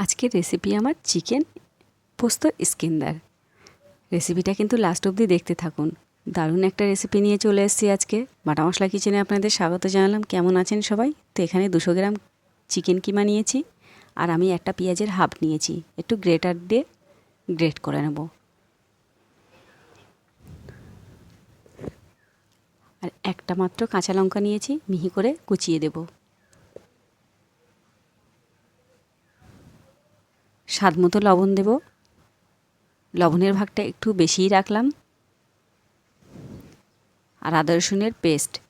আজকের রেসিপি আমার চিকেন পোস্ত স্কিনদার রেসিপিটা কিন্তু লাস্ট অবধি দেখতে থাকুন। দারুণ একটা রেসিপি নিয়ে চলে এসেছি আজকে। বাটা মশলা কিচেনে আপনাদের স্বাগত জানালাম। কেমন আছেন সবাই? তো এখানে দুশো গ্রাম চিকেন কিমা নিয়েছি। আর আমি একটা পেঁয়াজের হাফ নিয়েছি। একটু গ্রেটার দিয়ে গ্রেট করে নেব। আর একটা মাত্র কাঁচা লঙ্কা নিয়েছি। মিহি করে কুচিয়ে দেবো। স্বাদ মতো লবণ দেব। লবণের ভাগটা একটু বেশিই রাখলাম। আর আদা রসুনের পেস্ট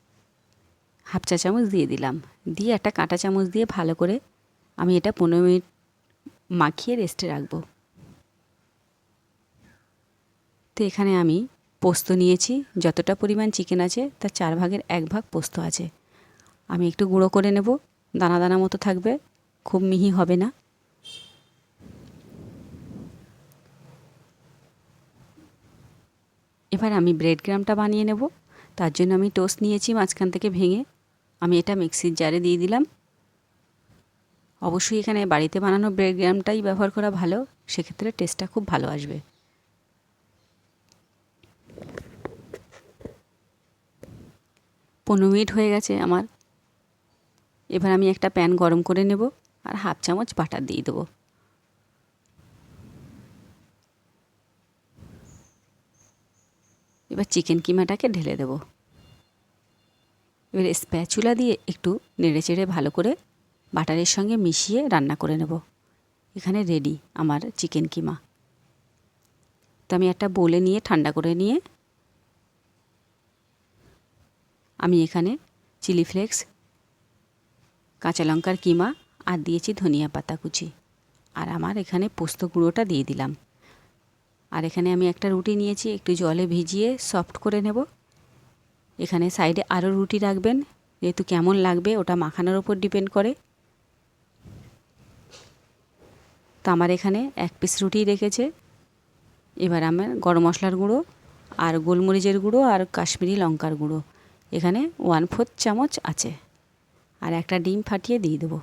হাফ চা চামচ দিয়ে দিলাম। দিয়ে একটা কাঁটা চামচ দিয়ে ভালো করে আমি এটা পনেরো মিনিট মাখিয়ে রেস্টে রাখব। তো এখানে আমি পোস্ত নিয়েছি। যতটা পরিমাণ চিকেন আছে, তার চার ভাগের এক ভাগ পোস্ত আছে। আমি একটু গুঁড়ো করে নেব। দানা দানা মতো থাকবে। খুব মিহি হবে না। এবার আমি ব্রেড গ্রামটা বানিয়ে নেব। তার জন্য আমি টোস্ট নিয়েছি মাঝখান থেকে ভেঙে। আমি এটা মিক্সির জারে দিয়ে দিলাম। অবশ্যই এখানে বাড়িতে বানানো ব্রেড গ্রামটাই ব্যবহার করা ভালো। সেক্ষেত্রে টেস্টটা খুব ভালো আসবে। পনেরো মিনিট হয়ে গেছে আমার। এবার আমি একটা প্যান গরম করে নেব আর হাফ চামচ বাটার দিয়ে দেবো। এবার চিকেন কিমাটাকে ঢেলে দেব। এবার স্প্যাচুলা দিয়ে একটু নেড়ে চেড়ে ভালো করে বাটারের সঙ্গে মিশিয়ে রান্না করে নেব। এখানে রেডি আমার চিকেন কিমা। তো আমি একটা বলে নিয়ে ঠান্ডা করে নিয়ে আমি এখানে চিলি ফ্লেক্স, কাঁচা লঙ্কার কিমা আর দিয়েছি ধনিয়া পাতা কুচি। আর আমার এখানে পোস্ত গুঁড়োটা দিয়ে দিলাম। আর এখানে আমি একটা রুটি নিয়েছি, একটু জলে ভিজিয়ে সফট করে নেব। এখানে সাইডে আরও রুটি রাখবেন, যেহেতু কেমন লাগবে ওটা মাখানোর ওপর ডিপেন্ড করে। তো আমার এখানে এক পিস রুটি রেখেছে। এবার আমার গরম মশলার গুঁড়ো, আর গোলমরিচের গুঁড়ো, আর কাশ্মীরি লঙ্কার গুঁড়ো। এখানে ওয়ান ফোর্থ চামচ আছে। আর একটা ডিম ফাটিয়ে দিয়ে দেবো।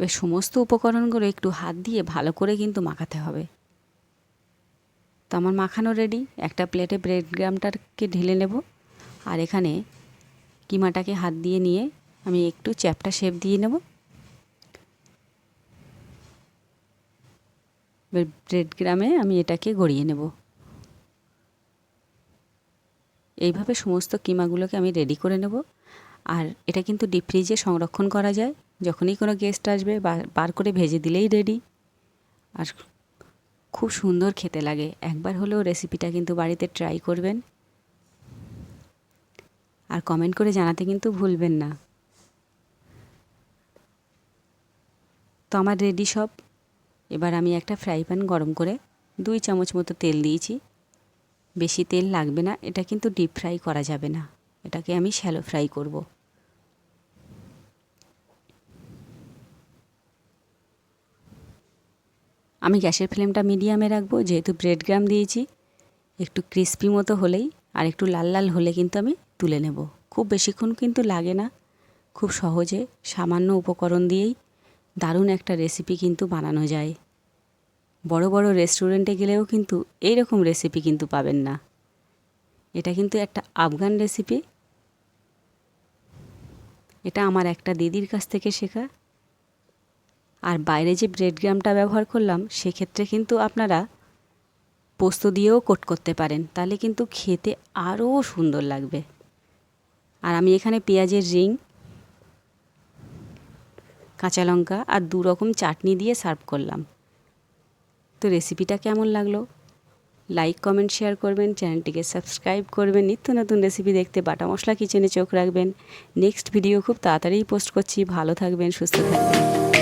এবার সমস্ত উপকরণগুলো একটু হাত দিয়ে ভালো করে কিন্তু মাখাতে হবে। তো আমার মাখানো রেডি একটা প্লেটে ব্রেড গ্রামটাকে ঢেলে নেব। আর এখানে কিমাটাকে হাত দিয়ে নিয়ে আমি একটু চ্যাপটা শেপ দিয়ে নেব। ব্রেড গ্রামে আমি এটাকে গড়িয়ে নেব। এইভাবে সমস্ত কিমাগুলোকে আমি রেডি করে নেব। আর এটা কিন্তু ডিপ ফ্রিজে সংরক্ষণ করা যায়। যখনই কোনো গেস্ট আসবে বার করে ভেজে দিলেই রেডি আর খুব সুন্দর খেতে লাগে। একবার হলেও রেসিপিটা কিন্তু বাড়িতে ট্রাই করবেন। আর কমেন্ট করে জানাতে কিন্তু ভুলবেন না। তো আমার রেডি সব। এবার আমি একটা ফ্রাই প্যান গরম করে দুই চামচ মতো তেল দিয়েছি। বেশি তেল লাগবে না। এটা কিন্তু ডিপ ফ্রাই করা যাবে না। এটাকে আমি শ্যালো ফ্রাই করব। আমি গ্যাসের ফ্লেমটা মিডিয়ামে রাখব, যেহেতু ব্রেড গ্রাম দিয়েছি। একটু ক্রিস্পি মতো হলেই, আর একটু লাল লাল হলে কিন্তু আমি তুলে নেব। খুব বেশিক্ষণ কিন্তু লাগে না। খুব সহজে সামান্য উপকরণ দিয়েই দারুণ একটা রেসিপি কিন্তু বানানো যায়। বড় বড় রেস্টুরেন্টে গেলেও কিন্তু এই রকম রেসিপি কিন্তু পাবেন না। এটা কিন্তু একটা আফগান রেসিপি এটা আমার একটা দিদির কাছ থেকে শেখা। আর বাইরে যে ব্রেড গ্রামটা ব্যবহার করলাম, সেক্ষেত্রে কিন্তু আপনারা পোস্ত দিয়েও কোট করতে পারেন। তাহলে কিন্তু খেতে আরও সুন্দর লাগবে। আর আমি এখানে পেঁয়াজের রিং কাঁচা লঙ্কা আর দু রকম চাটনি দিয়ে সার্ভ করলাম। তো রেসিপিটা কেমন লাগল? লাইক কমেন্ট শেয়ার করবেন চ্যানেলটিকে সাবস্ক্রাইব করবেন। নিত্য নতুন রেসিপি দেখতে বাটা মশলা কিচেনে চোখ রাখবেন। নেক্সট ভিডিও খুব তাড়াতাড়িই পোস্ট করছি। ভালো থাকবেন, সুস্থ থাকবেন।